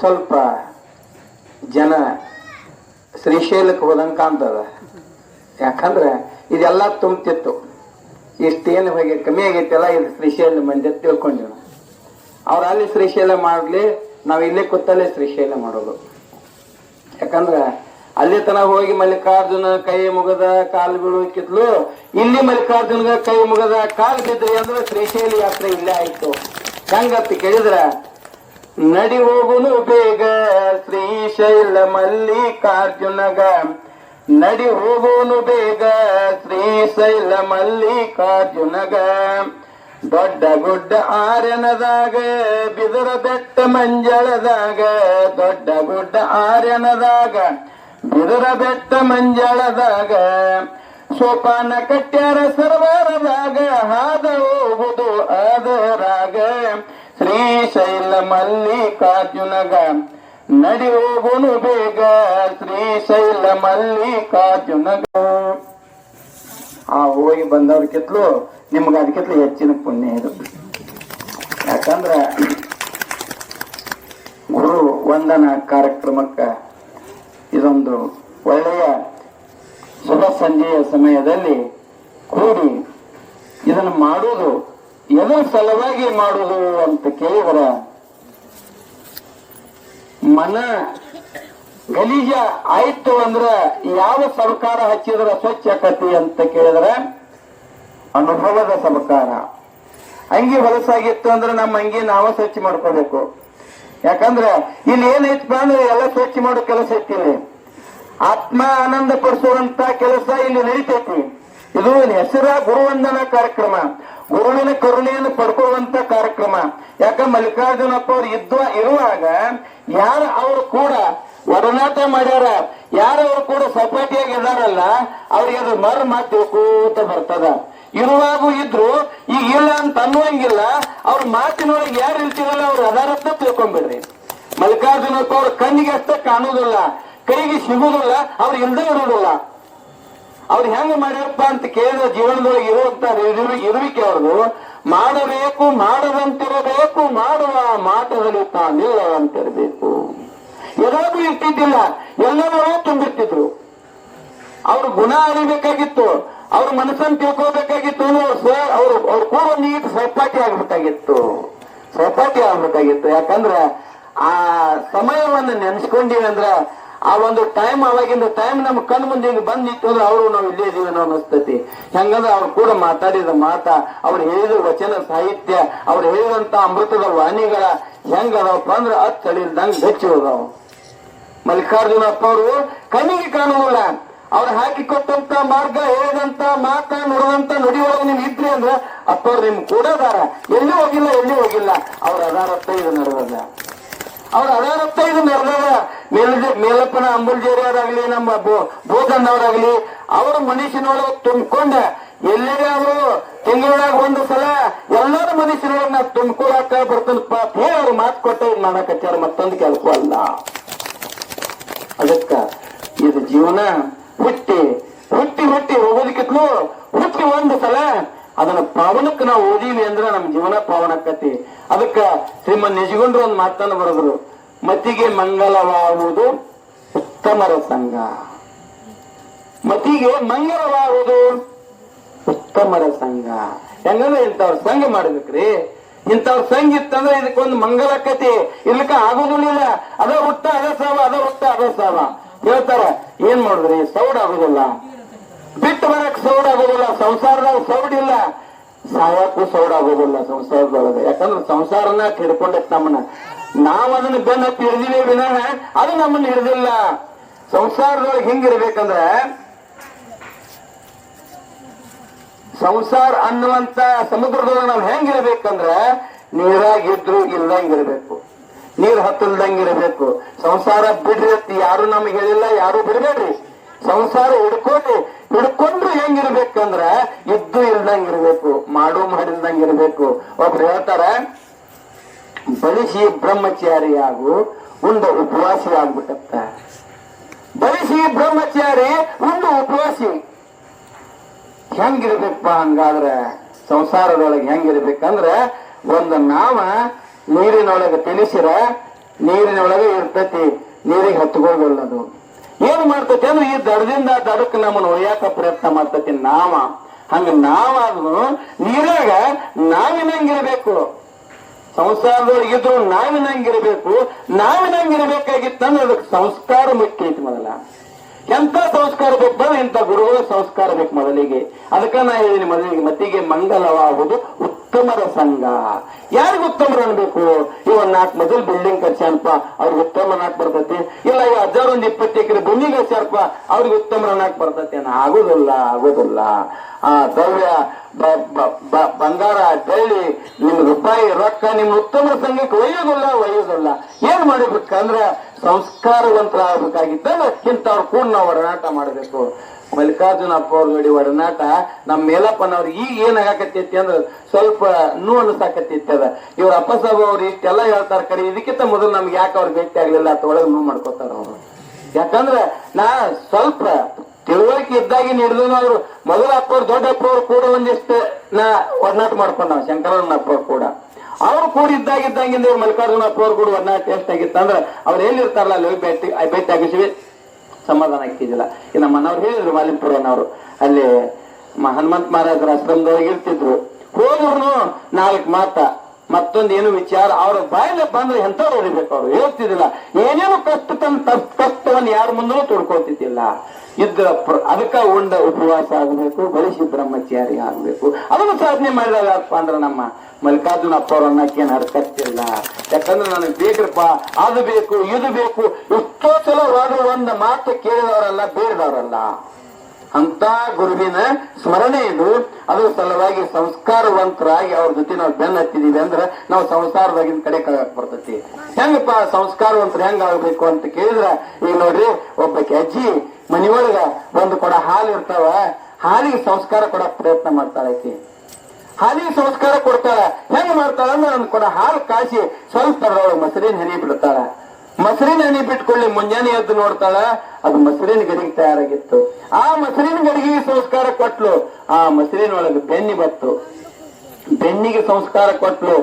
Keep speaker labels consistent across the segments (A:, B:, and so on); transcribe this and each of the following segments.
A: ಸ್ವಲ್ಪ ಜನ ಶ್ರೀಶೈಲಕ್ಕೆ ಹೋದಂಗೆ ಕಾಣ್ತದ. ಯಾಕಂದ್ರೆ ಇದೆಲ್ಲ ತುಂಬ್ತಿತ್ತು. ಇಷ್ಟೇನು ಹೋಗಿ ಕಮ್ಮಿ ಆಗೈತಲ್ಲ, ಇದು ಶ್ರೀಶೈಲ ಮಂದಿ ತಿಳ್ಕೊಂಡ್ವಿ. ಅವ್ರು ಅಲ್ಲಿ ಶ್ರೀಶೈಲ ಮಾಡಲಿ, ನಾವು ಇಲ್ಲೇ ಕೂತಲ್ಲೇ ಶ್ರೀಶೈಲ ಮಾಡೋದು. ಯಾಕಂದ್ರೆ ಅಲ್ಲಿ ತನಕ ಹೋಗಿ ಮಲ್ಲಿಕಾರ್ಜುನ ಕೈ ಮುಗದ ಕಾಲು ಬೀಳೋಕಿದ್ಲು, ಇಲ್ಲಿ ಮಲ್ಲಿಕಾರ್ಜುನಗ ಕೈ ಮುಗದ ಕಾಲು ಬಿದ್ರಿ ಅಂದ್ರೆ ಶ್ರೀಶೈಲ ಯಾತ್ರೆ ಇಲ್ಲೇ ಆಯ್ತು. ಹೆಂಗತ್ತ ಕೇಳಿದ್ರ ನಡಿ ಹೋಗುನು ಬೇಗ ಶ್ರೀಶೈಲ ಮಲ್ಲಿಕಾರ್ಜುನಗ. ನಡಿ ಹೋಗುನು ಬೇಗ ಶ್ರೀಶೈಲ ಮಲ್ಲಿಕಾರ್ಜುನಗ. ದೊಡ್ಡ ಗುಡ್ಡ ಆರ್ಯನದಾಗ, ಬಿದರ ಬೆಟ್ಟ ಮಂಜಳದಾಗ. ದೊಡ್ಡ ಗುಡ್ಡ ಆರ್ಯನದಾಗ, ಬಿದರ ಬೆಟ್ಟ ಮಂಜಳದಾಗ. ಸೋಪಾನ ಕಟ್ಟ್ಯಾರ ಸರ್ವಾರದಾಗ, ಹಾದ ಹೋಗುದು ಅದರಾಗ ಶ್ರೀಶೈಲ ಮಲ್ಲಿಕಾರ್ಜುನಗ. ನಡಿ ಹೋಗುನು ಬೇಗ, ಶ್ರೀಶೈಲ ಮಲ್ಲಿಕಾರ್ಜುನಗ. ಆ ಹೋಗಿ ಬಂದವ್ರ ಕಿತ್ಲು, ನಿಮ್ಗೆ ಅದಕ್ಕಿಂತಲೂ ಹೆಚ್ಚಿನ ಪುಣ್ಯ ಇದು. ಯಾಕಂದ್ರ ಗುರು ವಂದನ ಕಾರ್ಯಕ್ರಮಕ್ಕ ಇದೊಂದು ಒಳ್ಳೆಯ ಶುಭ ಸಂಜೆಯ ಸಮಯದಲ್ಲಿ ಕೂಡಿ ಇದನ್ನು ಮಾಡುವುದು ಎದರ ಸಲುವಾಗಿ ಮಾಡುವುದು ಅಂತ ಕೇಳಿದ್ರ, ಮನ ಗಲೀಜ ಆಯ್ತು ಅಂದ್ರ ಯಾವ ಸರ್ಕಾರ ಹಚ್ಚಿದ್ರ ಸ್ವಚ್ಛ ಕತಿ ಅಂತ ಕೇಳಿದ್ರ, ಅನುಭವದ ಸರ್ಕಾರ. ಅಂಗಿ ಹೊಲಸಾಗಿತ್ತು ಅಂದ್ರೆ ನಮ್ಮ ಅಂಗಿ ನಾವ ಸ್ವಚ್ಛ ಮಾಡ್ಕೋಬೇಕು. ಯಾಕಂದ್ರ ಇಲ್ಲಿ ಏನೈತಪ್ಪ ಅಂದ್ರೆ ಎಲ್ಲ ಸ್ವಚ್ಛ ಮಾಡೋ ಕೆಲಸ ಐತಿ ಇಲ್ಲಿ. ಆತ್ಮ ಆನಂದ ಪಡಿಸುವಂತ ಕೆಲಸ ಇಲ್ಲಿ ನಡೀತೈತಿ. ಇದು ಹೆಸರ ಗುರುವಂದನ ಕಾರ್ಯಕ್ರಮ. ಗುರುವಿನ ಕರುಣೆಯನ್ನು ಪಡ್ಕೊಳ್ಳುವಂತ ಕಾರ್ಯಕ್ರಮ. ಯಾಕ ಮಲ್ಲಿಕಾರ್ಜುನಪ್ಪ ಅವ್ರು ಇದ್ದ ಇರುವಾಗ ಯಾರು ಅವರು ಕೂಡ ಒಡನಾಟ ಮಾಡ್ಯಾರ, ಯಾರು ಅವರು ಕೂಡ ಸಪಾಟಿಯಾಗಿ ಇದಾರಲ್ಲ ಅವ್ರಿಗೆ ಅದು ಮರ್ ಮಾತು ತಿಳ್ಕೋತ ಬರ್ತದ. ಇರುವಾಗೂ ಇದ್ರು, ಈಗ ಇಲ್ಲ ಅಂತ ಅನ್ನುವಂಗಿಲ್ಲ, ಅವ್ರ ಮಾತಿನೊಳಗೆ ಯಾರು ಇರ್ತೀರಲ್ಲ ಅವ್ರು ಅದಾರತ್ತ ತಿಳ್ಕೊಂಡ್ಬಿಡ್ರಿ ಮಲ್ಲಿಕಾರ್ಜುನಪ್ಪ ಅವ್ರ ಕಣ್ಣಿಗೆ ಅಷ್ಟ ಕಾಣುವುದಿಲ್ಲ, ಕೈಗೆ ಸಿಗುವುದಿಲ್ಲ, ಅವ್ರು ಇಲ್ದೇ ಇರುವುದಿಲ್ಲ. ಅವ್ರು ಹೆಂಗ ಮಾಡ್ಯಾರಪ್ಪ ಅಂತ ಕೇಳಿದ ಜೀವನದೊಳಗೆ ಇರುವಂತ ಇರು- ಇರುವಿಕೆ ಅವ್ರದು, ಮಾಡಬೇಕು, ಮಾಡದಂತಿರಬೇಕು, ಮಾಡುವ ಮಾಟದಲ್ಲಿ ತಾನಿಲ್ಲ ಅಂತಿರಬೇಕು. ಎಲ್ಲರೂ ಇರ್ತಿದ್ದಿಲ್ಲ ಎಲ್ಲರೂ ತುಂಬಿರ್ತಿದ್ರು. ಅವ್ರ ಗುಣ ಅರಿಬೇಕಾಗಿತ್ತು, ಅವ್ರ ಮನಸ್ಸನ್ನು ತಿಳ್ಕೋಬೇಕಾಗಿತ್ತು ಅಂದ್ರೆ ಅವ್ರ ಕೂಡ ನೀಟ್ ಸಹಪಾಠಿ ಆಗ್ಬೇಕಾಗಿತ್ತು. ಸಹಪಾಠಿ ಆಗ್ಬೇಕಾಗಿತ್ತು. ಯಾಕಂದ್ರೆ ಆ ಸಮಯವನ್ನ ನೆನೆಸ್ಕೊಂಡಿವಂದ್ರೆ ಆ ಒಂದು ಟೈಮ್ ಅವಾಗಿಂದ ಟೈಮ್ ನಮ್ಮ ಕಣ್ ಮುಂದೆ ಹಿಂಗ್ ಬಂದ್ ಅವರು ನಾವು ಇಲ್ಲೇ ಜೀವನ ಅನಿಸ್ತತಿ ಹೆಂಗಂದ್ರೆ ಅವ್ರು ಕೂಡ ಮಾತಾಡಿದ ಮಾತ, ಅವ್ರು ಹೇಳಿದ ವಚನ ಸಾಹಿತ್ಯ, ಅವ್ರು ಹೇಳಿದಂತ ಅಮೃತದ ವಾಣಿಗಳ ಹೆಂಗ ಅದಾವಪ್ಪ ಅಂದ್ರೆ ಅತ್ ತಳಿಲ್ದಂಗ್ ಬೆಚ್ಚಿ ಹೋದಾವ ಮಲ್ಲಿಕಾರ್ಜುನಪ್ಪ ಅವರು, ಕಣ್ಣಿಗೆ ಕಾಣುವಲ್ಲ ಅವ್ರು ಹಾಕಿಕೊಟ್ಟಂತ ಮಾರ್ಗ, ಹೇಳಿದಂತ ಮಾತ ನೋಡುವಂತ ನುಡಿಯೊಳಗೆ ನಿಮ್ ಇದ್ರಿ ಅಂದ್ರ ಅಪ್ಪವ್ರು ನಿಮ್ ಕೂಡ ಅದಾರ. ಎಲ್ಲಿ ಹೋಗಿಲ್ಲ ಎಲ್ಲಿ ಹೋಗಿಲ್ಲ. ಅವ್ರ ಅದಾರತ್ತ ಇದು ನಡೆದ ಅವ್ರ ಅದಾರತ್ತ ಇದು ಮೇಲಪ್ಪನ ಅಂಬುಲ್ಜೇರಿಯವರಾಗ್ಲಿ, ನಮ್ಮ ಬೋ- ಅವರು ಮನುಷ್ಯನೊಳಗೆ ತುಂಬಿಕೊಂಡ. ಎಲ್ಲೇ ಅವರು ತಿಂಗಳಾಗ ಒಂದು ಸಲ ಎಲ್ಲರ ಮನುಷ್ಯನೊಳಗೆ ನಾವು ತುಂಬಿಕೊಳಕ ಬರ್ತನಪ್ಪ ಹೇಳಿ ಅವ್ರು ಮಾತು ಕೊಟ್ಟ, ಇದು ಮಾಡಕತ್ತಾರ ಮತ್ತೊಂದು ಕೆಲಸ ಅಲ್ಲ. ಅದಕ್ಕ ಇದು ಜೀವನ ಹುಟ್ಟಿ ಹುಟ್ಟಿ ಹುಟ್ಟಿ ಹೋಗೋದಕ್ಕಿತ್ಲು ಹುಟ್ಟಿ ಒಂದು ಸಲ ಅದನ್ನ ಪಾವನಕ್ಕೆ ನಾವು ಓದೀವಿ ಅಂದ್ರೆ ನಮ್ಮ ಜೀವನ ಪಾವನಕ್ಕತಿ. ಅದಕ್ಕ ಶ್ರೀಮನ್ ನಿಜಗೊಂಡ್ರು ಒಂದು ಮಾತನ್ನು ಬರೆದ್ರು. ಮತಿಗೆ ಮಂಗಲವಾಗುವುದು ಉತ್ತಮರ ಸಂಘ. ಮತಿಗೆ ಮಂಗಲವಾಗುವುದು ಉತ್ತಮರ ಸಂಘ. ಹೆಂಗಂದ್ರೆ ಇಂಥವ್ರ ಸಂಘ ಮಾಡ್ಬೇಕ್ರಿ. ಇಂಥವ್ರ ಸಂಘ ಇತ್ತಂದ್ರೆ ಇದಕ್ಕೊಂದು ಮಂಗಲಕತೆ ಇರ್ಲಿಕ್ಕ ಆಗುದಿಲ್ಲ ಅದ ಹುಟ್ಟ, ಅದ ಸಾವ, ಅದ ಹುಟ್ಟ, ಅದ ಸಾವ. ಹೇಳ್ತಾರ, ಏನ್ ಮಾಡಿದ್ರಿ? ಸೌಡ್ ಆಗುದಿಲ್ಲ. ಬಿಟ್ಟು ಬರಕ್ ಸೌಡ್ ಆಗುದಿಲ್ಲ. ಸಂಸಾರದಾಗ ಸೌಡ್ ಇಲ್ಲ. ಸಾಯಕ್ಕೂ ಸೌಡ್ ಆಗೋದಿಲ್ಲ ಸಂಸಾರದೊಳಗೆ. ಯಾಕಂದ್ರೆ ಸಂಸಾರನ ಹಿಡ್ಕೊಂಡೈತ್ ನಮ್ಮನ್ನ. ನಾವ್ ಅದನ್ನ ಹತ್ತಿ ಹಿಡಿದಿವಿ ವಿನಃ ಅದು ನಮ್ಮನ್ನ ಹಿಡಿದಿಲ್ಲ ಸಂಸಾರದೊಳಗೆ ಹಿಂಗಿರ್ಬೇಕಂದ್ರೆ ಸಂಸಾರ ಅನ್ನುವಂತ ಸಮುದ್ರದೊಳಗೆ ನಾವು ಹೆಂಗಿರ್ಬೇಕಂದ್ರ ನೀರಾಗಿದ್ರು ಇಲ್ದಂಗಿರ್ಬೇಕು ನೀರ್ ಹತ್ತಲ್ದಂಗಿರ್ಬೇಕು. ಸಂಸಾರ ಬಿಡ್ರಿ ಅತ್ತಿ ಯಾರು ನಮ್ಗೆ ಹೇಳಿಲ್ಲ, ಯಾರು ಬಿಡಬೇಡ್ರಿ. ಸಂಸಾರ ಹಿಡ್ಕೊಂಡು, ಹಿಡ್ಕೊಂಡ್ರು ಹೆಂಗಿರ್ಬೇಕಂದ್ರ ಇದ್ದು ಇಲ್ದಂಗಿರ್ಬೇಕು, ಮಾಡು ಮಾಡಿಲ್ದಂಗಿರ್ಬೇಕು. ಒಬ್ರು ಹೇಳ್ತಾರ ಬಲಿಸಿ ಬ್ರಹ್ಮಚಾರಿ ಆಗು ಒಂದು ಉಪವಾಸಿ ಆಗ್ಬಿಟ್ಟತ್ತ ಬಲಿಸಿ ಬ್ರಹ್ಮಚಾರಿ ಒಂದು ಉಪವಾಸಿ. ಹೆಂಗಿರ್ಬೇಕಪ್ಪ ಹಂಗಾದ್ರೆ? ಸಂಸಾರದೊಳಗೆ ಹೆಂಗಿರ್ಬೇಕಂದ್ರ ಒಂದು ನಾಮ ನೀರಿನೊಳಗೆ ತಿಳಿಸಿರ ನೀರಿನೊಳಗೆ ಇರ್ತತಿ, ನೀರಿಗೆ ಅದು ಏನ್ ಮಾಡ್ತತಿ ಅಂದ್ರೆ ಈ ದಡದಿಂದ ದಡಕ್ಕೆ ನಮ್ಮನ್ನ ಒಯ್ಯಾಕ ಪ್ರಯತ್ನ ಮಾಡ್ತತಿ ನಾಮ ಹಂಗ ನಾವಾದ್ರೂ ನೀರಾಗ ನಾವಿನಂಗಿರ್ಬೇಕು. ಸಂಸಾರದೊಳಗೆ ಇದ್ರು ನಾವಿನಂಗಿರ್ಬೇಕು ನಾವಿನಂಗಿರ್ಬೇಕಾಗಿತ್ತಂದ್ರೆ ಅದಕ್ಕೆ ಸಂಸ್ಕಾರ ಮುಖ್ಯ ಐತಿ ಮೊದಲ. ಎಂತ ಸಂಸ್ಕಾರ ಬೇಕು ಇಂಥ ಗುರುಗಳ ಸಂಸ್ಕಾರ ಬೇಕು ಮೊದಲಿಗೆ. ಅದಕ್ಕ ನಾ ಹೇಳಿದೀನಿ ಮೊದಲಿಗೆ ಮತ್ತಿಗೆ ಮಂಗಲವಾಗುವುದು ಉತ್ತಮರ ಸಂಘ. ಯಾರಿಗ ಉತ್ತಮರು ಅನ್ಬೇಕು? ಇವ ನಾಲ್ಕು ಮೊದಲು ಬಿಲ್ಡಿಂಗ್ ಕರ್ಸ್ಯಾನಪ್ಪ ಅವ್ರಿಗೆ ಉತ್ತಮ ನಾಕ್ ಬರ್ತೈತಿ. ಇಲ್ಲ ಈ ಹಜಾರ್ ಒಂದ್ ಇಪ್ಪತ್ತು ಎಕರೆ ಭೂಮಿ ಕರ್ಸ್ಯಾರಪ್ಪ ಅವ್ರಿಗೆ ಉತ್ತಮರ ನಾಕ್ ಬರ್ತೈತಿ ಆಗುದಿಲ್ಲ ಆಗುದಿಲ್ಲ. ಆ, ದ್ರವ್ಯ ಬಂಗಾರ, ಬೆಳ್ಳಿ ನಿಮ್ ರೂಪಾಯಿ, ರೊಕ್ಕ ನಿಮ್ ಉತ್ತಮ ಸಂಘಕ್ಕೆ ಒಯ್ಯೋದಿಲ್ಲ ಒಯ್ಯೋದಿಲ್ಲ. ಏನ್ ಮಾಡಿಬೇಕಂದ್ರ ಸಂಸ್ಕಾರವಂತರಾಗಬೇಕಾಗಿತ್ತಂದ್ರೆ ಅವ್ರ ಕೂಡ ನಾವು ಒಡನಾಟ ಮಾಡಬೇಕು. ಮಲ್ಲಿಕಾರ್ಜುನಪ್ಪ ಅವ್ರ ನೋಡಿ ಒಡನಾಟ ನಮ್ಮ ಮೇಲಪ್ಪನವ್ರಿಗೆ ಈಗ ಏನ್ ಆಗಾಕತ್ತೈತಿ ಅಂದ್ರೆ ಸ್ವಲ್ಪ ನೋವು ಅನ್ಸಾಕತ್ತೈತಿ ಅದ ಇವ್ರ ಅಪ್ಪ ಸಾಬು ಅವ್ರು ಇಷ್ಟೆಲ್ಲ ಹೇಳ್ತಾರ ಕರಿ, ಇದಕ್ಕಿಂತ ಮೊದಲು ನಮ್ಗೆ ಯಾಕೆ ಅವ್ರು ಭೇಟಿ ಆಗ್ಲಿಲ್ಲ ಅಂತ ಒಳಗೆ ನೋವು ಮಾಡ್ಕೋತಾರ ಅವರು. ಯಾಕಂದ್ರೆ ನಾ ಸ್ವಲ್ಪ ತಿಳುವಳಿಕೆ ಇದ್ದಾಗಿ ಹಿಡಿದು ಅವರು ಮೊದಲ ಅಪ್ಪವ್ರು, ದೊಡ್ಡ ಅಪ್ಪವ್ರು ಕೂಡ ಒಂದಿಷ್ಟು ನಾ ಒಡನಾಟ ಮಾಡ್ಕೊಂಡ ಶಂಕರಣ್ಣ ಅಪ್ಪವ್ರು ಕೂಡ. ಅವ್ರು ಕೂಡ ಇದ್ದಾಗಿದ್ದಂಗಿಂದ ಇವ್ರು ಮಲ್ಲಿಕಾರ್ಜುನ ಅಪ್ಪವ್ರು ಕೂಡ ಒಡನಾಟ ಅಂದ್ರೆ ಅವ್ರು ಎಲ್ಲಿರ್ತಾರಲ್ಲ ಅಲ್ಲಿ ಭೇಟಿ ಭೇಟಿ ಆಗಿಸಿವಿ ಸಮಾಧಾನ ಆಗ್ತಿದ್ದಿಲ್ಲ. ಇನ್ನ ಮನವ್ರು ಹೇಳಿದ್ರು ಮಾಲಿಂಪುರನವರು ಅಲ್ಲಿ ಹನುಮಂತ ಮಹಾರಾಜರ ಆಶ್ರಮದೊಳಗೆ ಇರ್ತಿದ್ರು. ಹೋದ್ರು ನಾಲ್ಕು ಮಾತ ಮತ್ತೊಂದೇನು ವಿಚಾರ, ಅವ್ರ ಬಾಯಿಲೆ ಬಂದ್ರೆ ಎಂಥವ್ರು ಹೊಡಿಬೇಕು ಅವ್ರು? ಹೇಳ್ತಿದ್ದಿಲ್ಲ. ಏನೇನು ಕಷ್ಟ ತನ್ನ ಕಷ್ಟವನ್ನು ಯಾರ ಮುಂದೂ ತೊಡ್ಕೊಳ್ತಿದ್ದಿಲ್ಲ ಇದ್ರ ಅದಕ್ಕ ಉಂಡ ಉಪವಾಸ ಆಗಬೇಕು ಬಲಿಸಿ ಬ್ರಹ್ಮಚಾರಿ ಆಗ್ಬೇಕು. ಅದನ್ನು ಸಾಧನೆ ಮಾಡಿದಾಗ ಯಾರಪ್ಪ ಅಂದ್ರೆ ನಮ್ಮ ಮಲ್ಲಿಕಾರ್ಜುನ ಅಪ್ಪ ಅವ್ರ ಅನ್ನಕ್ಕೇನು ಹರಕತ್ತಿಲ್ಲ. ಯಾಕಂದ್ರೆ ನನಗೆ ಬೇಕ್ರಪ್ಪ, ಅದು ಬೇಕು, ಇದು ಬೇಕು. ಎಷ್ಟೋ ಸಲ ಒಂದು ಮಾತು ಕೇಳಿದವರಲ್ಲ, ಬೇಡದವರಲ್ಲ. ಅಂತ ಗುರುವಿನ ಸ್ಮರಣೆ ಇದು ಅದರ ಸಲುವಾಗಿ ಸಂಸ್ಕಾರವಂತರಾಗಿ ಅವ್ರ ಜೊತೆ ನಾವು ಬೆನ್ನ ಹತ್ತಿದೀವಿ ಅಂದ್ರೆ ನಾವು ಸಂಸಾರದಾಗಿನ ಕಡೆ ಕಳಕ್ ಬರ್ತೈತಿ. ಹೆಂಗಪ್ಪ ಸಂಸ್ಕಾರವಂತರು ಹೆಂಗ ಆಗ್ಬೇಕು ಅಂತ ಕೇಳಿದ್ರ, ಈಗ ನೋಡ್ರಿ, ಒಬ್ಬ ಅಜ್ಜಿ ಮನೆಯೊಳಗ ಒಂದು ಕೊಡ ಹಾಲು ಇರ್ತಾವ, ಹಾಲಿಗೆ ಸಂಸ್ಕಾರ ಕೊಡಕ್ ಪ್ರಯತ್ನ ಮಾಡ್ತಾಳೆ ಆಕಿ. ಹಾಲಿಗೆ ಸಂಸ್ಕಾರ ಕೊಡ್ತಾಳ, ಹೆಂಗ್ ಮಾಡ್ತಾಳ ಅಂದ್ರೆ ಒಂದು ಕೊಡ ಹಾಲು ಕಾಸಿ ಸ್ವಲ್ಪ ಮೊಸರಿನ ಹನಿ ಬಿಡ್ತಾಳ ಮೊಸರಿನ ಹನಿ ಬಿಟ್ಕೊಳ್ಳಿ ಮುಂಜಾನೆ ಎದ್ದು ನೋಡ್ತಾಳ, ಅದು ಮೊಸರಿನ ಗಡಿಗೆ ತಯಾರಾಗಿತ್ತು. ಆ ಮೊಸರಿನ ಗಡಿಗೆ ಸಂಸ್ಕಾರ ಕೊಟ್ಲು. ಆ ಮೊಸರಿನೊಳಗೆ ಬೆನ್ನಿ ಬತ್ತು ಬೆನ್ನಿಗೆ ಸಂಸ್ಕಾರ ಕೊಟ್ಲು.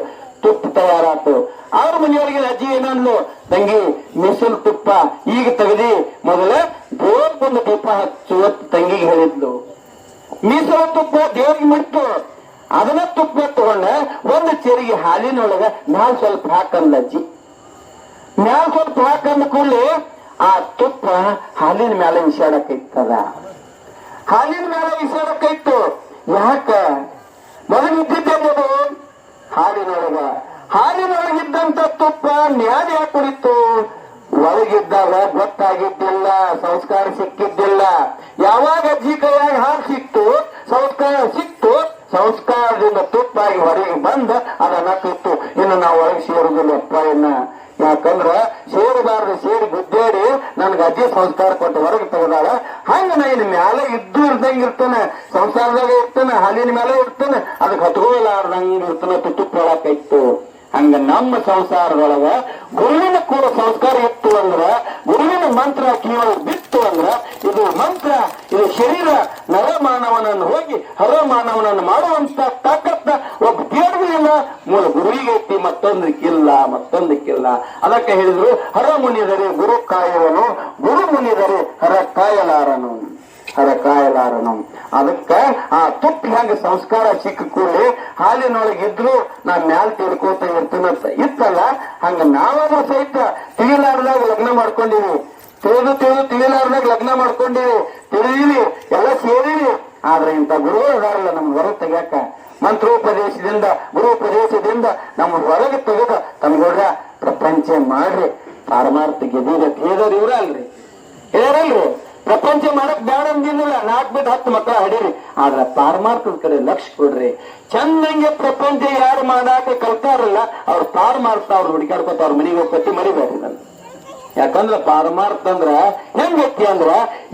A: ತುಪ್ಪ ತಯಾರಾತು. ಅವ್ರ ಮನೆಯವರಿಗೆ ಅಜ್ಜಿ ಏನಂದ್ಲು? ತಂಗಿ ಮಿಸಲ್ ತುಪ್ಪ, ಈಗ ತೆಗದಿ, ಮೊದಲ ದೇವ್ರಕ್ಕೊಂದು ತುಪ್ಪ ಹಚ್ಚುವ ತಂಗಿಗೆ ಹೇಳಿದ್ಲು. ಮೀಸಲ ತುಪ್ಪ ದೇವ್ರಿಗೆ ಮುಟ್ಟು ಅದನ್ನ ತುಪ್ಪ ತಗೊಂಡ ಒಂದು ಚೆರಿಗೆ ಹಾಲಿನೊಳಗ ನಾನು ಸ್ವಲ್ಪ ಹಾಕಂದ ಅಜ್ಜಿ. ಮ್ಯಾಲ್ ಸ್ವಲ್ಪ ಹಾಕಂದ ಕೂಡಲಿ ಆ ತುಪ್ಪ ಹಾಲಿನ ಮ್ಯಾಲ ಇತ್ತದ ಹಾಲಿನ ಮ್ಯಾಲ ಇತ್ತು ಯಾಕ? ಮೊದಲು ಹಾಲಿನೊಳಗ. ಹಾಲಿನೊಳಗಿದ್ದಂತ ತುಪ್ಪ ನ್ಯಾಯ ಯಾಕೆ ಕುಡಿತು ಒಳಗಿದ್ದಾಗ ಗೊತ್ತಾಗಿದ್ದಿಲ್ಲ, ಸಂಸ್ಕಾರ ಸಿಕ್ಕಿದ್ದಿಲ್ಲ. ಯಾವಾಗ ಅಜ್ಜಿ ಕೈಯಾಗ ಹಾಲು ಸಿಕ್ತು, ಸಂಸ್ಕಾರ ಸಿಕ್ತು, ಸಂಸ್ಕಾರದಿಂದ ತುಪ್ಪಾಗಿ ಹೊರಗೆ ಬಂದ, ಅದನ್ನ ತುತ್ತು. ಇನ್ನು ನಾವು ಒಳಗೆ ಸೇರುದಿಲ್ಲಪ್ಪ ಇನ್ನ ಯಾಕಂದ್ರ ಸೇರಬಾರದು, ಸೇರಿ ಗುದ್ದೇಡಿ ನನ್ಗೆ ಅಜ್ಜಿ ಸಂಸ್ಕಾರ ಕೊಟ್ಟು ಹೊರಗೆ ತೆಗೆದಾಳ ಹಂಗ ನಾ ಇನ್ ಮ್ಯಾಲೆ ಇದ್ದು ಇರ್ದಂಗ ಇರ್ತಾನೆ, ಸಂಸಾರದಾಗ ಇರ್ತಾನೆ ಹಲಿನ ಮೇಲೆ ಇರ್ತಾನೆ, ಅದಕ್ಕೆ ಹತ್ಕೋಲಾರ್ದಂಗ ಇರ್ತಾನೆ ತುಪ್ಪ ಇತ್ತು ಹಂಗ ನಮ್ಮ ಸಂಸಾರದೊಳಗ ಗುರುವಿನ ಕೂಡ ಸಂಸ್ಕಾರ ಇತ್ತು ಅಂದ್ರ, ಗುರುವಿನ ಮಂತ್ರ ಕೇವಲ ಬಿತ್ತು ಅಂದ್ರ ಇದು ಮಂತ್ರ, ಇದು ಶರೀರ ನರಮಾನವನನ್ನು ಹೋಗಿ ಹರಮಾನವನನ್ನು ಮಾಡುವಂತ ತಾಕತ್ತ ಒಬ್ಬ ಇಲ್ಲ ಮೂಲ ಗುರುವಿಗೆ ಐತಿ ಮತ್ತೊಂದಕ್ಕಿಲ್ಲ ಮತ್ತೊಂದಕ್ಕಿಲ್ಲ. ಅದಕ್ಕೆ ಹೇಳಿದ್ರು, ಹರ ಮುನಿದರೆ ಗುರು ಕಾಯುವನು, ಗುರು ಮುನಿದರೆ ಹರ ಕಾಯಲಾರನು ಹರ ಕಾಯಲಾರನು. ಅದಕ್ಕ ಆ ತುಪ್ಪ ಹೆಂಗ ಸಂಸ್ಕಾರ ಸಿಕ್ಕ ಕೂಡಲೇ ಹಾಲಿನೊಳಗಿದ್ರು ನಾ ಮ್ಯಾಲ್ ತಿಳ್ಕೋತ ಇರ್ತೀನಂತ ಇತ್ತಲ್ಲ, ಹಂಗ ನಾವಾದ್ರೂ ಸಹಿತ ತಿಳಿಲಾರ್ದಾಗ ಲಗ್ನ ಮಾಡ್ಕೊಂಡಿವಿ. ತಿಳಿದು ತಿಳಿದು ತಿಳಿಲಾರ್ದಾಗ ಲಗ್ನ ಮಾಡ್ಕೊಂಡಿವಿ ತಿಳಿದೀವಿ ಎಲ್ಲ ಸೇರಿವಿ ಆದ್ರೆ ಇಂಥ ಗುರು ಅದಾರಲ್ಲ ನಮ್ಗೆ ಹೊರಗೆ ತೆಗ್ಯಾಕ? ಮಂತ್ರೋಪದೇಶದಿಂದ, ಗುರುಪದೇಶದಿಂದ ನಮ್ಮ ಹೊರಗೆ ತೆಗೆದ ತಮ್ಗೋಡ್ರ ಪ್ರಪಂಚ ಮಾಡ್ರಿ. ಪಾರಮಾರ್ಥ ಗೆದೀರ ಹೇಳಿದವ್ರು ಇವ್ರ ಅಲ್ರಿ ಹೇಳಲ್ರಿ ಪ್ರಪಂಚ ಮಾಡಕ್ ಬೇಡ ಅಂದಿಲ್ಲ ನಾಲ್ಕು ಬಿಟ್ಟು ಹತ್ತು ಮಕ್ಕಳ ಹಡೀರಿ. ಆದ್ರೆ ಪಾರಮಾರ್ಥದ ಕಡೆ ಲಕ್ಷ ಕೊಡ್ರಿ. ಚಂದಂಗೆ ಪ್ರಪಂಚ ಯಾರು ಮಾಡಾಕ ಕಲ್ತಾರಲ್ಲ, ಅವ್ರು ಪಾರಮಾರ್ಥ ಅವ್ರು ಹುಡುಕಾಡ್ಕೊತ ಅವ್ರ ಮನೆಗೆ ಹೋಗ್ಕೊತಿ ಮರಿಬೇಡ್ರಿ ನಾನು ಯಾಕಂದ್ರ ಪಾರಮಾರ್ಥ ಅಂದ್ರ ಹೆಂಗೈತಿ ಅಂದ್ರ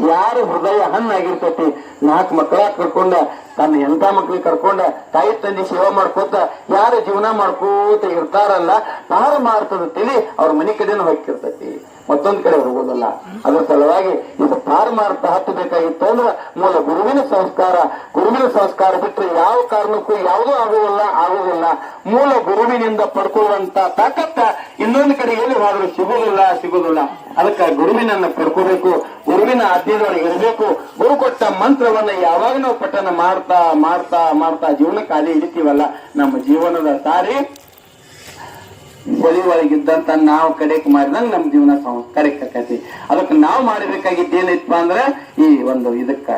A: ಯಾರು ಹೃದಯ ಹಣ್ಣಾಗಿರ್ತೈತಿ. ನಾಲ್ಕು ಮಕ್ಕಳ ಕರ್ಕೊಂಡ, ತನ್ನ ಎಂತ ಮಕ್ಳಿಗೆ ಕರ್ಕೊಂಡ, ತಾಯಿ ತಂದೆ ಸೇವೆ ಮಾಡ್ಕೋತ ಯಾರು ಜೀವನ ಮಾಡ್ಕೋತ ಇರ್ತಾರಲ್ಲ, ಪಾರಮಾರ್ಥದ ತಿಳಿ ಅವ್ರ ಮನೆ ಕಡೆನೂ ಹೋಗ್ತಿರ್ತೈತಿ. ಮತ್ತೊಂದ್ ಕಡೆ ಹೋಗೋದಲ್ಲ. ಅದರ ಸಲುವಾಗಿ ಇದು ಪಾರಮಾರ್ಥ ಹತ್ತಬೇಕಾಗಿತ್ತು ಅಂದ್ರೆ ಮೂಲ ಗುರುವಿನ ಸಂಸ್ಕಾರ. ಗುರುವಿನ ಸಂಸ್ಕಾರ ಬಿಟ್ಟರೆ ಯಾವ ಕಾರಣಕ್ಕೂ ಯಾವುದೂ ಆಗುವಲ್ಲ, ಆಗುವುದಿಲ್ಲ. ಮೂಲ ಗುರುವಿನಿಂದ ಪಡ್ಕೊಳ್ಳುವಂತ ತಾಕತ್ತ ಇನ್ನೊಂದು ಕಡೆ ಎಲ್ಲಿ ಹೋದ್ರೂ ಸಿಗುವುದಿಲ್ಲ ಸಿಗುವುದಿಲ್ಲ. ಅದಕ್ಕೆ ಗುರುವಿನನ್ನ ಪಡ್ಕೋಬೇಕು, ಗುರುವಿನ ಅಧ್ಯಯನದೊಳಗೆ ಇರಬೇಕು. ಗುರು ಕೊಟ್ಟ ಮಂತ್ರವನ್ನ ಯಾವಾಗ ನಾವು ಪಠನ ಮಾಡ್ತಾ ಮಾಡ್ತಾ ಮಾಡ್ತಾ ಜೀವನಕ್ಕೆ ಅದೇ ಇಡ್ತೀವಲ್ಲ ನಮ್ಮ ಜೀವನದ ದಾರಿ ಹೊಳಿ ಒಳಗಿದ್ದಂತ ನಾವು ಕಡೆಕ್ ಮಾಡಿದಂಗ ನಮ್ಮ ಜೀವನ ಕರೆಕ್ಟ್ ಆಕತಿ ಅದಕ್ಕೆ ನಾವು ಮಾಡಬೇಕಾಗಿದ್ದು ಏನೈತಪ್ಪ ಅಂದ್ರೆ ಈ ಒಂದು ಇದಕ್ಕ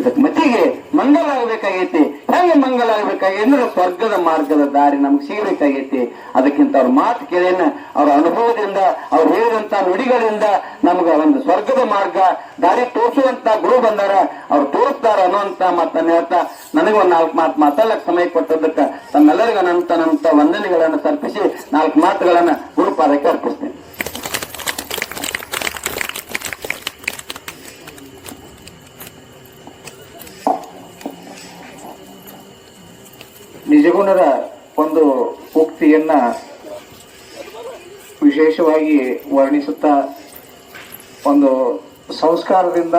A: ಇದಕ್ ಮತ್ತಿಗೆ ಮಂಗಲ ಆಗ್ಬೇಕಾಗೈತಿ. ಹೆಂಗೆ ಮಂಗಲ ಆಗ್ಬೇಕಾಗೈತಿ ಸ್ವರ್ಗದ ಮಾರ್ಗದ ದಾರಿ ನಮ್ಗೆ ಸಿಗಬೇಕಾಗೈತಿ. ಅದಕ್ಕಿಂತ ಅವ್ರ ಮಾತು ಕೇಳೇನ ಅವ್ರ ಅನುಭವದಿಂದ, ಅವ್ರು ಹೇಳಿದಂತ ನುಡಿಗಳಿಂದ ನಮ್ಗ ಒಂದು ಸ್ವರ್ಗದ ಮಾರ್ಗ ದಾರಿ ತೋರಿಸುವಂತ ಗುರು ಬಂದಾರ, ಅವ್ರು ತೋರಿಸ್ತಾರ ಅನ್ನುವಂತ ಮಾತನ್ನ ಹೇಳ್ತಾ ನನಗೆ ಒಂದ್ ನಾಲ್ಕು ಮಾತು ಮಾತಾಡಕ್ ಸಮಯ ಕೊಟ್ಟದಕ್ಕ ತಮ್ಮೆಲ್ಲರಿಗೂ ಅನಂತ ನಂತ ವಂದನೆಗಳನ್ನು ತರ್ಪಿಸಿ ನಾಲ್ಕು ಮಾತುಗಳನ್ನ ಗುರುಪಾದಕ್ಕೆ ಅರ್ಪಿಸ್ತೇನೆ.
B: ನಿಜಗುಣದ ಒಂದು ಉಕ್ತಿಯನ್ನ ವಿಶೇಷವಾಗಿ ವರ್ಣಿಸುತ್ತಾ ಒಂದು ಸಂಸ್ಕಾರದಿಂದ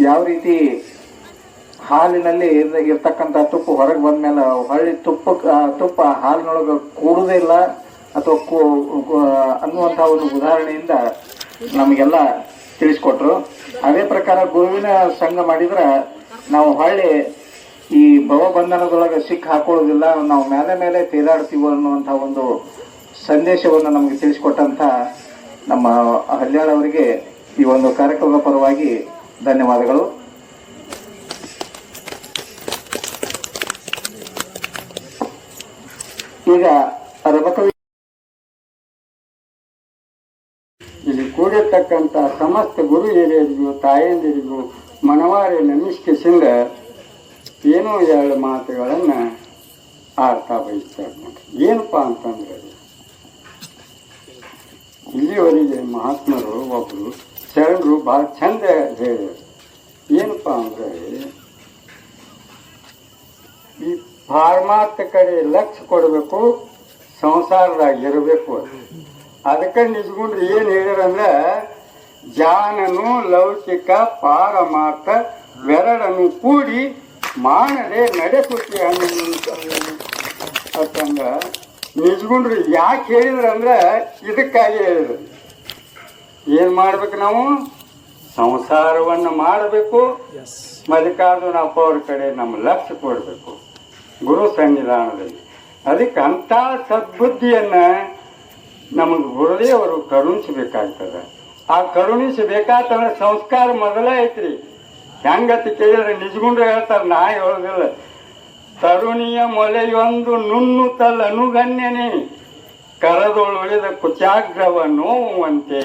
B: ಯಾವ ರೀತಿ ಹಾಲಿನಲ್ಲಿ ಇರ್- ಇರ್ತಕ್ಕಂಥ ತುಪ್ಪ ಹೊರಗೆ ಬಂದ್ಮೇಲೆ ಹೊಳ್ಳಿ ತುಪ್ಪ ತುಪ್ಪ ಹಾಲಿನೊಳಗೆ ಕೂಡುವುದಿಲ್ಲ ಅಥವಾ ಕೂ- ಕೂ- ಅನ್ನುವಂಥ ಒಂದು ಉದಾಹರಣೆಯಿಂದ ನಮಗೆಲ್ಲ ತಿಳಿಸ್ಕೊಟ್ರು. ಅದೇ ಪ್ರಕಾರ ಗುರುವಿನ ಸಂಘ ಮಾಡಿದ್ರೆ ನಾವು ಹೊಳ್ಳಿ ಈ ಭವಬಂಧನದೊಳಗೆ ಸಿಕ್ಕಿ ಹಾಕೊಳ್ಳೋದಿಲ್ಲ, ನಾವು ಮೇಲೆ ಮೇಲೆ ತೇಲಾಡ್ತೀವಿ ಅನ್ನುವಂಥ ಒಂದು ಸಂದೇಶವನ್ನು ನಮಗೆ ತಿಳಿಸಿಕೊಟ್ಟಂತ ನಮ್ಮ ಹಲ್ಯಾಳವರಿಗೆ ಈ ಒಂದು ಕಾರ್ಯಕ್ರಮದ ಪರವಾಗಿ ಧನ್ಯವಾದಗಳು. ಈಗ
C: ಇಲ್ಲಿ ಕೂಡಿರ್ತಕ್ಕಂಥ ಸಮಸ್ತ ಗುರು ಹಿರಿಯರಿಗೂ, ತಾಯಂದಿರಿಗೂ ಮನವಾರಿ ನಮಿಷ್ಕಿಸಿಂದ ಏನೋ ಎರಡು ಮಾತುಗಳನ್ನು ಆಡ್ತಾ ಬಯಸ್ತಾರೆ ಏನಪ್ಪ ಅಂತಂದ್ರೆ, ಇಲ್ಲಿವರೆಗೆ ಮಹಾತ್ಮರು ಒಬ್ಬರು ಶರಣರು ಭಾಳ ಚಂದ ಹೇಳಿದರು. ಏನಪ್ಪ ಅಂದ್ರೆ, ಈ ಪಾರಮಾರ್ಥ ಕಡೆ ಲಕ್ಷ ಕೊಡಬೇಕು, ಸಂಸಾರದಾಗ ಇರಬೇಕು ಅದಕ್ಕೆ ನಿಜಗೊಂಡ್ರೆ ಏನು ಹೇಳಿರಂದ್ರೆ ಜಾನನು ಲೌಕಿಕ ಪಾರಮಾರ್ಥ ವೆರಡನ್ನು ಕೂಡಿ ಮಾಡದೆ ಕೊಟ್ಟಿ ಅಂತಂದ ನಿಜಗುಂಡ್ರು ಯಾಕೆ ಹೇಳಿದ್ರಂದ್ರೆ ಇದಕ್ಕಾಗಿ ಹೇಳಿದ್ರು. ಏನು ಮಾಡ್ಬೇಕು ನಾವು? ಸಂಸಾರವನ್ನು ಮಾಡಬೇಕು. ಮಲ್ಲಿಕಾರ್ಜುನಪ್ಪ ಅವ್ರ ಕಡೆ ನಮ್ಮ ಲಕ್ಷ್ಯ ಕೊಡಬೇಕು. ಗುರು ಸನ್ನಿಧಾನದಲ್ಲಿ. ಅದಕ್ಕೆ ಅಂಥ ಸದ್ಬುದ್ಧಿಯನ್ನ ನಮಗೆ ಗುರುದೇವರು ಕರುಣಿಸಬೇಕಾಗ್ತದೆ. ಆ ಕರುಣಿಸಬೇಕಾತಂದ್ರೆ ಸಂಸ್ಕಾರ ಮೊದಲೇ ಐತ್ರಿ. ಹೆಂಗತಿ ಕೇಳಿದ್ರೆ ನಿಜಗುಂಡ್ರು ಹೇಳ್ತಾರೆ ನಾ ಹೇಳೋದಿಲ್ಲ. ತರುಣಿಯ ಮೊಲೆಯೊಂದು ನುಣ್ಣುತ್ತಲ್ಲ ಅನುಗಣ್ಯನೇ ಕರದೊಳುಳಿದ ಕುಚಾಗ್ರವ ನೋವುವಂತೆ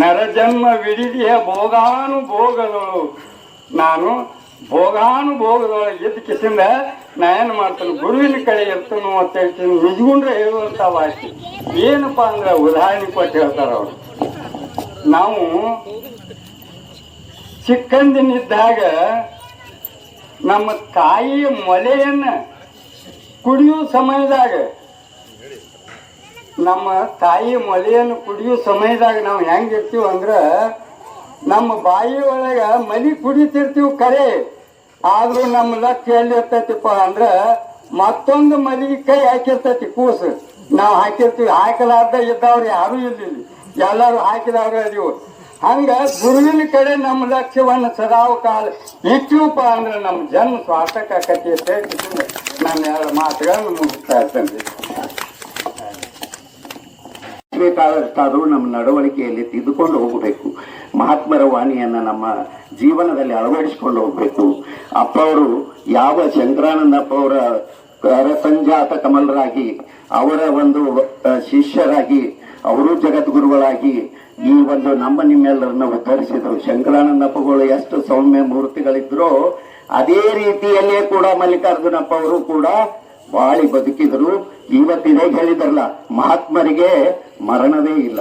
C: ನರಜನ್ಮ ವಿಡಿದಿಯ ಭೋಗಾನುಭೋಗದಳು, ನಾನು ಭೋಗಾನುಭೋಗದೊಳಗೆ ಇದ್ದ ಕಿಸಿಂದ ನಾ ಏನು ಮಾಡ್ತಾನೆ, ಗುರುವಿನ ಕಡೆ ಇರ್ತನು ಅಂತ ಹೇಳ್ತೀನಿ. ನಿಜಗುಂಡ್ರೆ ಹೇಳುವಂಥ ವಾಕ್ಯ. ಏನಪ್ಪ ಅಂದ್ರೆ ಉದಾಹರಣೆ ಕೊಟ್ಟು ಹೇಳ್ತಾರೆ ಅವರು ನಾವು ಚಿಕ್ಕಂದಿನಿದ್ದಾಗ ನಮ್ಮ ತಾಯಿಯ ಮೊಲೆಯನ್ನ ಕುಡಿಯೋ ಸಮಯದಾಗ, ನಮ್ಮ ತಾಯಿ ಮೊಲೆಯನ್ನು ಕುಡಿಯೋ ಸಮಯದಾಗ ನಾವು ಹೆಂಗಿರ್ತೀವಿ ಅಂದ್ರೆ, ನಮ್ಮ ಬಾಯಿ ಒಳಗ ಮಲಿ ಕುಡಿತಿರ್ತೀವಿ ಕರೆ, ಆದರೂ ನಮ್ಮ ಲಕ್ಷ ಎಲ್ಲಿ ಇರ್ತೈತಿಪ್ಪ ಅಂದ್ರೆ ಮತ್ತೊಂದು ಮಲಿಗೆ ಕೈ ಹಾಕಿರ್ತೈತಿ ಕೂಸು. ನಾವು ಹಾಕಿರ್ತೀವಿ, ಹಾಕಲಾರ್ದ ಇದ್ದವ್ರು ಯಾರು ಇಲ್ಲ ಎಲ್ಲರೂ ಹಾಕಿದವ್ರು ಅದೀವು. ಹಂಗ ಗುರುವಿನ ಕಡೆ ನಮ್ಮ ಲಕ್ಷ್ಯವನ್ನು ಸದಾವ ಕಾಲ ಇಟ್ಟಿವಪ್ಪ ಅಂದ್ರೆ ನಮ್ಮ ಜನ್ಮ ಸ್ವಾರ್ಥಕ ಆಕತಿ ಅಂತ ನನ್ನ ನಾನು ಎರಡು ಮಾತುಗಳನ್ನು ಮುಗಿಸ್ತಾ ಇರ್ತೇನೆ.
A: ಬೇಕಾದಷ್ಟಾದರೂ ನಮ್ಮ ನಡವಳಿಕೆಯಲ್ಲಿ ತಿದ್ದುಕೊಂಡು ಹೋಗಬೇಕು. ಮಹಾತ್ಮರ ವಾಣಿಯನ್ನ ನಮ್ಮ ಜೀವನದಲ್ಲಿ ಅಳವಡಿಸಿಕೊಂಡು ಹೋಗಬೇಕು. ಅಪ್ಪ ಅವರು ಯಾವ ಶಂಕರಾನಂದಪ್ಪ ಅವರ ಕರಸಂಜಾತ ಕಮಲರಾಗಿ, ಅವರ ಒಂದು ಶಿಷ್ಯರಾಗಿ, ಅವರು ಜಗದ್ಗುರುಗಳಾಗಿ ಈ ಒಂದು ನಮ್ಮ ನಿಮ್ಮೆಲ್ಲರನ್ನ ಉದ್ಧರಿಸಿದ್ರು. ಶಂಕರಾನಂದಪ್ಪಗಳು ಎಷ್ಟು ಸೌಮ್ಯ ಮೂರ್ತಿಗಳಿದ್ರು, ಅದೇ ರೀತಿಯಲ್ಲೇ ಕೂಡ ಮಲ್ಲಿಕಾರ್ಜುನಪ್ಪ ಅವರು ಕೂಡ ಬಾಳಿ ಬದುಕಿದ್ರು. ಇವತ್ತಿದೇ ಹೇಳಿದ್ರಲ್ಲ, ಮಹಾತ್ಮರಿಗೆ ಮರಣವೇ ಇಲ್ಲ.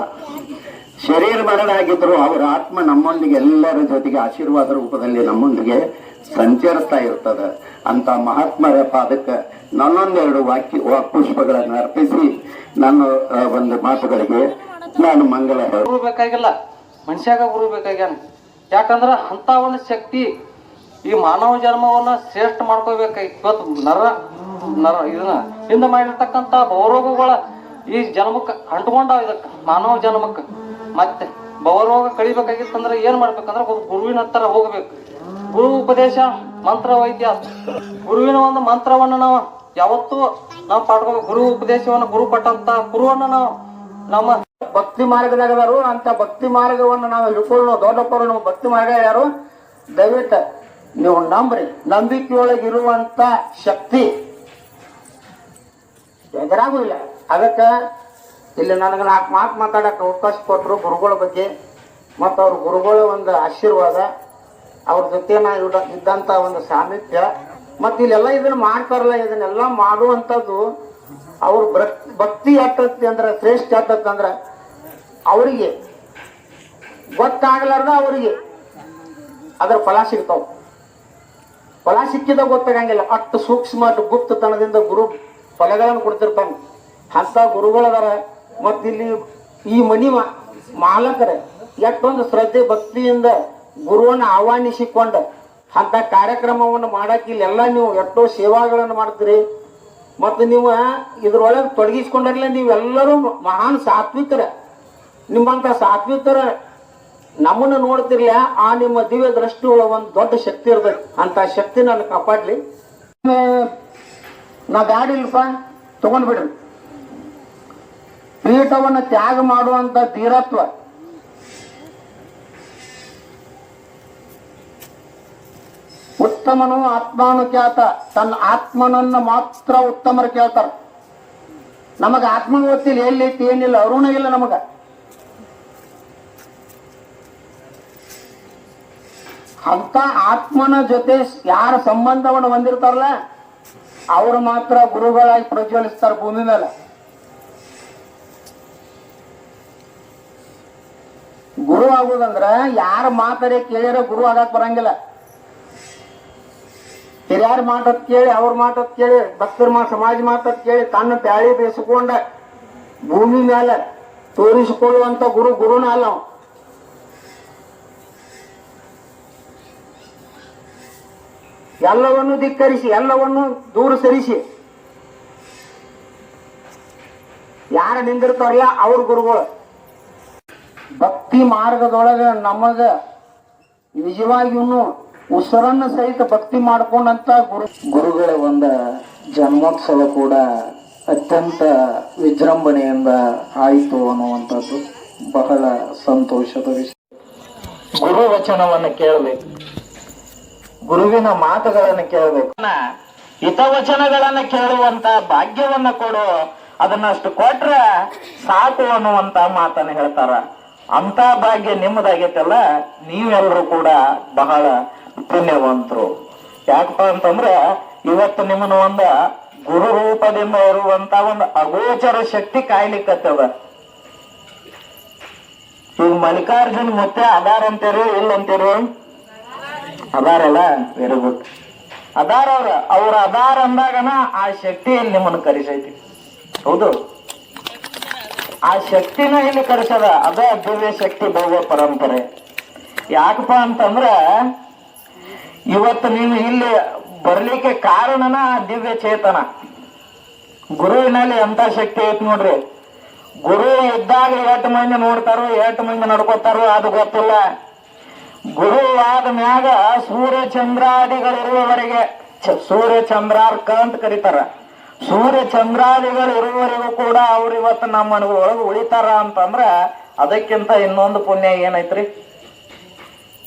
A: ಶರೀರ ಮರಣ ಆಗಿದ್ರು, ಅವರ ಆತ್ಮ ನಮ್ಮೊಂದಿಗೆ ಎಲ್ಲರ ಜೊತೆಗೆ ಆಶೀರ್ವಾದ ರೂಪದಲ್ಲಿ ನಮ್ಮೊಂದಿಗೆ ಸಂಚರಿಸ್ತಾ ಇರ್ತದ. ಅಂತ ಮಹಾತ್ಮರ ಪಾದಕ್ಕೆ ನನ್ನೊಂದೆರಡು ವಾಕ್ಯ ಪುಷ್ಪಗಳನ್ನು ಅರ್ಪಿಸಿ, ನನ್ನ ಒಂದು ಮಾತುಗಳಿಗೆ
D: ನಾನು ಮಂಗಲ
E: ಗುರು ಬೇಕಾಗಿಲ್ಲ ಮನುಷ್ಯಾಗ ಗುರು ಬೇಕಾಗ್ಯಾನ ಯಾಕಂದ್ರ ಅಂತ ಒಂದು ಶಕ್ತಿ ಈ ಮಾನವ ಜನ್ಮವನ್ನ ಶ್ರೇಷ್ಠ ಮಾಡ್ಕೋಬೇಕಾಗಿ ಇವತ್ತು ನರ ನರ ಇದನ್ನ ಹಿಂದೆ ಮಾಡಿರ್ತಕ್ಕಂಥ ಭವರೋಗಗಳ ಈ ಜನ್ಮಕ್ಕೆ ಅಂಟ್ಕೊಂಡಾವ ಇದಕ್ಕೆ, ಮಾನವ ಜನ್ಮಕ್ಕೆ. ಮತ್ತೆ ಭವರೋಗ ಕಳಿಬೇಕಾಗಿತ್ತಂದ್ರೆ ಏನ್ ಮಾಡ್ಬೇಕಂದ್ರೆ ಒಬ್ಬ ಗುರುವಿನ ಹತ್ತಿರ ಹೋಗ್ಬೇಕು. ಗುರು ಉಪದೇಶ, ಮಂತ್ರ ವೈದ್ಯ ಗುರುವಿನ ಒಂದು ಮಂತ್ರವನ್ನು ನಾವು ಯಾವತ್ತೂ ನಾವು ಪಾಡ್ಕೋಬೇಕು. ಗುರು ಉಪದೇಶವನ್ನು ಗುರು ಪಟ್ಟಂತ ಗುರುವನ್ನ ನಾವು ನಮ್ಮ
F: ಭಕ್ತಿ ಮಾರ್ಗದಾಗ ಅದಾರು ಅಂತ ಭಕ್ತಿ ಮಾರ್ಗವನ್ನು ನಾವು ಹಿಡ್ಕೊಳ್ಳೋ ದೊಡ್ಡಪ್ಪರು ನಮ್ಮ ಭಕ್ತಿ ಮಾರ್ಗ ಯಾರು? ದಯವಿಟ್ಟ ನೀವು ನಂಬ್ರಿ. ನಂಬಿಕೆಯೊಳಗೆ ಇರುವಂತ ಶಕ್ತಿ. ಎದುರಾಗೂ ಇಲ್ಲ ಅದಕ್ಕೆ ಇಲ್ಲಿ ನನಗೆ ನಾಲ್ಕು ಮಾತು ಮಾತಾಡಕ್ಕೆ ಅವಕಾಶ ಕೊಟ್ಟರು ಗುರುಗಳ ಬಗ್ಗೆ. ಮತ್ತು ಅವ್ರ ಗುರುಗಳ ಒಂದು ಆಶೀರ್ವಾದ. ಅವ್ರ ಜೊತೆ ನಾವು ಇದ್ದಂಥ ಒಂದು ಸಾಮೀಪ್ಯ. ಮತ್ತು ಇಲ್ಲೆಲ್ಲ ಇದನ್ನ ಮಾಡ್ತಾರಲ್ಲ, ಇದನ್ನೆಲ್ಲ ಮಾಡುವಂಥದ್ದು ಅವ್ರ ಭಕ್- ಭಕ್ತಿ ಆಗ್ತತಿ ಅಂದ್ರೆ ಶ್ರೇಷ್ಠ ಅಂದ್ರೆ ಅವರಿಗೆ ಗೊತ್ತಾಗಲಾರ್ದ ಅವರಿಗೆ ಅದ್ರ ಫಲ ಸಿಗ್ತಾವ. ಫಲ ಸಿಕ್ಕಿದ ಗೊತ್ತಾಗಂಗಿಲ್ಲ. ಅಷ್ಟು ಸೂಕ್ಷ್ಮ, ಅಷ್ಟು ಗುಪ್ತತನದಿಂದ ಗುರು ಫಲಗಳನ್ನು ಕೊಡ್ತಿರ್ತಾನೆ. ಅಂತ ಗುರುಗಳದಾರ ಮತ್ತಿಲ್ಲಿ ಈ ಮನಿ ಮಾಲಕರ, ಎಷ್ಟೊಂದು ಶ್ರದ್ಧೆ, ಭಕ್ತಿಯಿಂದ ಗುರುವನ್ನ ಆಹ್ವಾನಿಸಿಕೊಂಡ ಅಂತ ಕಾರ್ಯಕ್ರಮವನ್ನು ಮಾಡಕ್ಕೆ ಇಲ್ಲೆಲ್ಲ ನೀವು ಎಷ್ಟೋ ಸೇವಾಗಳನ್ನು ಮಾಡ್ತೀರಿ. ಮತ್ತು ನೀವು ಇದ್ರೊಳಗೆ ತೊಡಗಿಸ್ಕೊಂಡ್ರಲ್ಲ ನೀವೆಲ್ಲರೂ ಮಹಾನ್ ಸಾತ್ವಿಕರ. ನಿಮ್ಮಂಥ ಸಾತ್ವಿಕರ ನಮ್ಮನ್ನು ನೋಡ್ತಿರ್ಲ, ಆ ನಿಮ್ಮ ದಿವ್ಯ ದೃಷ್ಟಿ ಒಳಗೆ ಒಂದು ದೊಡ್ಡ ಶಕ್ತಿ ಇರ್ಬೇಕು ಅಂತ ಶಕ್ತಿ ನಾನು ಕಾಪಾಡ್ಲಿ. ನಾ ಗಾಡಿ ಇಲ್ಲಪ್ಪ ತಗೊಂಡ್ಬಿಡ್ರಿ ಪೀಠವನ್ನು ತ್ಯಾಗ ಮಾಡುವಂತ ಧೀರತ್ವ. ಉತ್ತಮನು ಆತ್ಮಾನು ಖ್ಯಾತ ತನ್ನ ಆತ್ಮನನ್ನ ಮಾತ್ರ ಉತ್ತಮರು ಕೇಳ್ತಾರ. ನಮಗ ಆತ್ಮ ಗೊತ್ತಿಲ್ಲ ಎಲ್ಲೈತಿ ಏನಿಲ್ಲ, ಅರುಣ ಇಲ್ಲ ನಮಗ. ಅಂತ ಆತ್ಮನ ಜೊತೆ ಯಾರ ಸಂಬಂಧವನ್ನು ಹೊಂದಿರ್ತಾರಲ್ಲ, ಅವರು ಮಾತ್ರ ಗುರುಗಳಾಗಿ ಪ್ರಜ್ವಲಿಸ್ತಾರ ಭೂಮಿ ಮೇಲೆ. ಗುರು ಆಗುದಂದ್ರ ಯಾರ ಮಾತರೆ ಕೇಳಿರೋ ಗುರು ಆಗಕ್ ಬರಂಗಿಲ್ಲ. ಹಿರಿಯರ ಮಾತತ್ ಕೇಳಿ, ಅವ್ರ ಮಾತತ್ ಕೇಳಿ, ಭಕ್ತರ ಮಾ, ಸಮಾಜ ಮಾತತ್ ಕೇಳಿ, ತನ್ನ ಪ್ಯಾಳಿ ಬೇಯಿಸಿಕೊಂಡ ಭೂಮಿ ಮೇಲೆ ತೋರಿಸಿಕೊಳ್ಳುವಂತ ಗುರು ಗುರುನ ಅಲ್ಲ. ಎಲ್ಲವನ್ನು ಧಿಕ್ಕರಿಸಿ, ಎಲ್ಲವನ್ನು ದೂರ ಸರಿಸಿ. ಯಾರ ನಿಂದಿರ್ತಾರ್ಯ? ಅವ್ರ ಗುರುಗಳು. ಭಕ್ತಿ ಮಾರ್ಗದೊಳಗ ನಮಗ ನಿಜವಾಗಿಯೂ ಉಸಿರನ್ನ ಸಹಿತ ಭಕ್ತಿ ಮಾಡ್ಕೊಂಡಂತ ಗುರು
B: ಗುರುಗಳ ಒಂದ ಜನ್ಮೋತ್ಸವ ಕೂಡ ಅತ್ಯಂತ ವಿಜೃಂಭಣೆಯಿಂದ ಆಯಿತು ಅನ್ನುವಂಥದ್ದು. ಬಹಳ ಸಂತೋಷದ ವಿಷಯ.
D: ಗುರು ವಚನವನ್ನು ಕೇಳಬೇಕು. ಗುರುವಿನ ಮಾತುಗಳನ್ನು ಕೇಳಬೇಕು. ಹಿತವಚನಗಳನ್ನ ಕೇಳುವಂತ ಭಾಗ್ಯವನ್ನ ಕೊಡು. ಅದನ್ನಷ್ಟು ಕೊಟ್ರ ಸಾಕು ಅನ್ನುವಂತ ಮಾತನ್ನ ಹೇಳ್ತಾರ. ಅಂತ ಭಾಗ್ಯ ನಿಮ್ಮದಾಗೈತಲ್ಲ ನೀವೆಲ್ಲರೂ ಕೂಡ ಬಹಳ ಪುಣ್ಯವಂತರು. ಯಾಕಪ್ಪ ಅಂತಂದ್ರ ಇವತ್ತು ನಿಮ್ಮನ್ನ ಒಂದ ಗುರು ರೂಪದಿಂದ ಇರುವಂತ ಒಂದು ಅಗೋಚರ ಶಕ್ತಿ ಕಾಯ್ಲಿಕ್ಕತ್ತದ. ಈಗ ಮಲ್ಲಿಕಾರ್ಜುನ್ ಮತ್ತೆ ಅದಾರ ಅಂತೀರಿ ಇಲ್ಲ ಅಂತೀರಿ? ಅದಾರಲ್ಲ ವೆರಿ ಗುಡ್. ಅದಾರ ಅವ್ರ. ಅವ್ರ ಅದಾರ ಅಂದಾಗನ ಆ ಶಕ್ತಿಯಲ್ಲಿ ನಿಮ್ಮನ್ನು ಕರೆಸೈತಿ. ಹೌದು. ಆ ಶಕ್ತಿನ ಇಲ್ಲಿ ಕರೆಸದ. ಅದೇ ದಿವ್ಯ ಶಕ್ತಿ ಭೋಗ ಪರಂಪರೆ. ಯಾಕಪ್ಪ ಅಂತಂದ್ರ ಇವತ್ತು ನೀವು ಇಲ್ಲಿ ಬರ್ಲಿಕ್ಕೆ ಕಾರಣನ ದಿವ್ಯ ಚೇತನ. ಗುರುವಿನಲ್ಲಿ ಎಂತ ಶಕ್ತಿ ಐತಿ ನೋಡ್ರಿ. ಗುರು ಇದ್ದಾಗ ಎಷ್ಟು ಮಂದಿ ನೋಡ್ತಾರೋ ಎಷ್ಟು ಮಂದಿ ನಡ್ಕೋತಾರೋ, ಅದು ಗೊತ್ತಿಲ್ಲ. ಗುರು ಆದ ಮ್ಯಾಗ ಸೂರ್ಯ ಚಂದ್ರಾದಿಗಳಿರುವವರೆಗೆ ಸೂರ್ಯ ಚಂದ್ರಾರ್ಕ ಅಂತ ಕರೀತಾರ. ಸೂರ್ಯ ಚಂದ್ರಾದಿಗಳು ಇರುವವರೆಗೂ ಕೂಡ ಅವ್ರು ಇವತ್ತು ನಮ್ಮ ಒಳಗೆ ಉಳಿತಾರ ಅಂತಂದ್ರ ಅದಕ್ಕಿಂತ ಇನ್ನೊಂದು ಪುಣ್ಯ ಏನೈತ್ರಿ?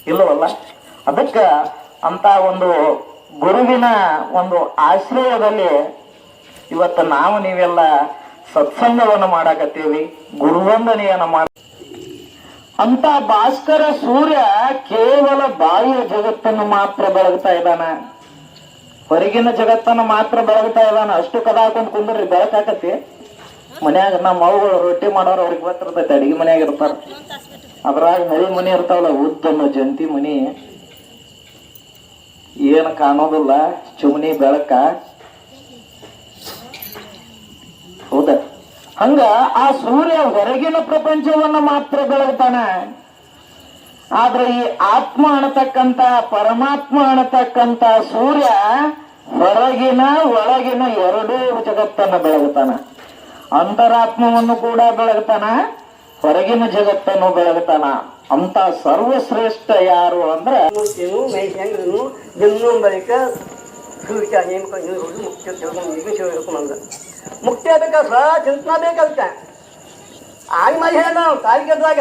D: ಇಲ್ಲವಲ್ಲ? ಅದಕ್ಕ ಅಂತ ಒಂದು ಗುರುವಿನ ಒಂದು ಆಶ್ರಯದಲ್ಲಿ ಇವತ್ತು ನಾವು ನೀವೆಲ್ಲ ಸತ್ಸಂಗವನ್ನು ಮಾಡಾಕತ್ತೀವಿ, ಗುರುವಂದನೆಯನ್ನು ಮಾಡ ಅಂತ ಭಾಸ್ಕರ ಸೂರ್ಯ ಕೇವಲ ಬಾಹ್ಯ ಜಗತ್ತನ್ನು ಮಾತ್ರ ಬೆಳಗ್ತಾ ಇದ್ದಾನ. ಹೊರಗಿನ ಜಗತ್ತನ್ನು ಮಾತ್ರ ಬೆಳಗ್ತಾ ಇದ್ದಾನ. ಅಷ್ಟು ಕದಾಕೊಂಡ್ ಕುಂದ್ರಿ ಬೆಳಕಾಕತಿ ಮನ್ಯಾಗ ನಮ್ಮ ಮವುಗಳು ರೊಟ್ಟಿ ಮಾಡೋರು ಅವ್ರಿಗೆ ಗೊತ್ತಿರ್ತೈತೆ, ಅಡಿಗೆ ಮನ್ಯಾಗ ಇರ್ತಾರ. ಅದ್ರಾಗ ಮಳಿ ಮನಿ ಇರ್ತಾವಲ್ಲ ಉದ್ದನ್ನು ಜಂತಿ ಮನಿ. ಏನ್ ಕಾಣೋದಿಲ್ಲ ಚುಮನಿ ಬೆಳಕ. ಹೌದ? ಹಂಗ ಆ ಸೂರ್ಯ ಹೊರಗಿನ ಪ್ರಪಂಚವನ್ನ ಮಾತ್ರ ಬೆಳಗ್ತಾನ. ಆದ್ರೆ ಈ ಆತ್ಮ ಅನ್ನತಕ್ಕಂತ, ಪರಮಾತ್ಮ ಅನ್ನತಕ್ಕಂತ ಸೂರ್ಯ ಹೊರಗಿನ, ಒಳಗಿನ ಎರಡೂ ಜಗತ್ತನ್ನ ಬೆಳಗುತ್ತಾನ ಅಂತರಾತ್ಮವನ್ನು ಕೂಡ ಬೆಳಗ್ತಾನ, ಹೊರಗಿನ ಜಗತ್ತನ್ನು ಬೆಳಗ್ತಾನ. ಅಂತ ಸರ್ವಶ್ರೇಷ್ಠ ಯಾರು ಅಂದ್ರೆ
G: ಮೂರ್ತಿಯನ್ನು ಮೈಸಂಗ್ರನ್ನು ಜನ್ಮ ಬಳಿಕ ಸೂರ್ಯ ನೇಮಕ ಮುಖ್ಯ ಮುಕ್ತಿ ಆಗ್ಬೇಕಾ ಸಹ ಚಿಂತನ ಬೇಕಾಗುತ್ತೆ ಆಗ ಮಾಡಿ ಹೇಳ ನಾವು ತಾಯಿ ಕೆದ್ದಾಗ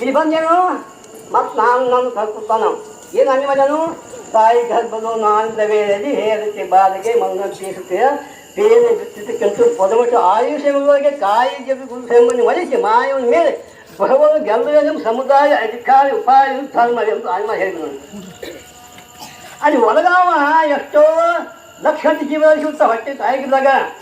G: ಇಲ್ಲಿ ಬಂದೇನು? ಮತ್ತು ನಾನು ನನ್ನ ಕಲ್ಪಿಸ್ತಾನ ಏನು ಹಂಗೆ ಮಾಡ್ಯಾನು ತಾಯಿ ಗರ್ಭದು ನಾನಿದ್ದ ವೇಳೆಯಲ್ಲಿ ಹೇರತೆ ಬಾಲಿಗೆ ಮಂಗನ ತೀಸುತ್ತೆ ಬೇರೆ ಬಿತ್ತಿದ್ದಕ್ಕಂತೂ ಪದಮಟ್ಟು ಆಯುಷ್ಯಗಳಿಗೆ ಕಾಯಿ ಜಬ್ಬಿ ಗುರು ಒಲಿಸಿ ಮಾಯವನ್ನು ಮೇಲೆ ಭಗವಂತ ಗೆಲ್ಲುವ ಸಮುದಾಯ ಅಧಿಕಾರಿ ಉಪಾಯ ಧರ್ಮ ಎಂದು ಆಯ್ಮ ಹೇಳಿದ್ರು ಅಲ್ಲಿ ಒಳಗಾವ ಎಷ್ಟೋ ಲಕ್ಷ ಜೀವ ಹೊಟ್ಟೆ ತಾಯಿಗಿದ್ದಾಗ